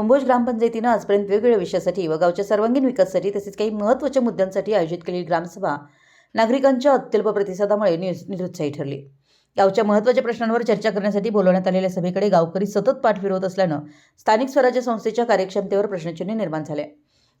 कंबोज ग्रामपंचायतीनं आजपर्यंत वेगवेगळ्या विषयासाठी व गावच्या सर्वांगीण विकासासाठी तसेच काही महत्त्वाच्या मुद्द्यांसाठी आयोजित केलेली ग्रामसभा नागरिकांच्या अत्यल्प प्रतिसादामुळे निरुत्साही ठरली. गावच्या महत्त्वाच्या प्रश्नांवर चर्चा करण्यासाठी बोलवण्यात आलेल्या सभेकडे गावकरी सतत पाठ फिरवत असल्यानं स्थानिक स्वराज्य संस्थेच्या कार्यक्षमतेवर प्रश्नचिन्ह निर्माण झाले.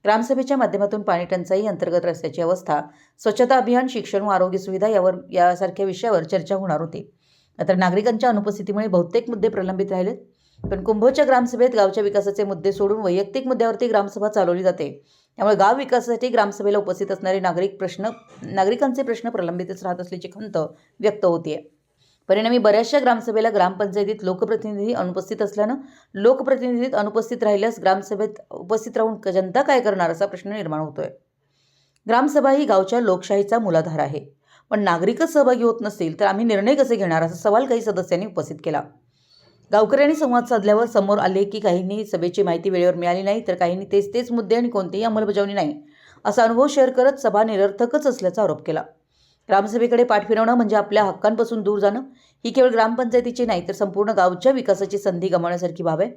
ग्रामसभेच्या माध्यमातून पाणी टंचाई अंतर्गत रस्त्याची अवस्था स्वच्छता अभियान शिक्षण व आरोग्य सुविधा यावर यासारख्या विषयावर चर्चा होणार होती. मात्र नागरिकांच्या अनुपस्थितीमुळे बहुतेक मुद्दे प्रलंबित राहिलेत. पण कुंभोजच्या ग्रामसभेत गावच्या विकासाचे मुद्दे सोडून वैयक्तिक मुद्द्यावरती ग्रामसभा चालवली जाते. त्यामुळे गाव विकासासाठी ग्रामसभेला उपस्थित असणारे नागरिक प्रश्न नागरिकांचे प्रश्न प्रलंबितच राहत असल्याची खंत व्यक्त होते परिणामी बऱ्याचशा ग्रामसभेला ग्रामपंचायतीत लोकप्रतिनिधी अनुपस्थित असल्यानं लोकप्रतिनिधीत अनुपस्थित राहिल्यास ग्रामसभेत उपस्थित राहून जनता काय करणार असा प्रश्न निर्माण होतोय. ग्रामसभा ही गावच्या लोकशाहीचा मूलाधार आहे. पण नागरिकच सहभागी होत नसतील तर आम्ही निर्णय कसे घेणार असा सवाल काही सदस्यांनी उपस्थित केला. गावकऱ्यांनी संवाद साधल्यावर समोर आले की काहींनी सभेची माहिती वेळेवर मिळाली नाही तर काहींनी तेच तेच मुद्दे आणि कोणतीही अंमलबजावणी नाही असा अनुभव शेअर करत सभा निरर्थकच असल्याचा आरोप केला. ग्रामसभेकडे पाठ फिरवणं म्हणजे आपल्या हक्कांपासून दूर जाणं ही केवळ ग्रामपंचायतीची नाही तर संपूर्ण गावच्या विकासाची संधी गमावण्यासारखी बाब आहे.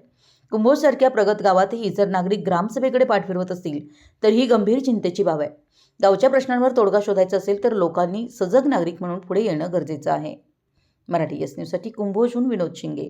कुंभोजसारख्या प्रगत गावातही जर नागरिक ग्रामसभेकडे पाठ फिरवत असतील तर ही गंभीर चिंतेची बाब आहे. गावच्या प्रश्नांवर तोडगा शोधायचा असेल तर लोकांनी सजग नागरिक म्हणून पुढे येणं गरजेचं आहे. मराठी एस न्यूजसाठी कुंभोजहून विनोद शिंगे.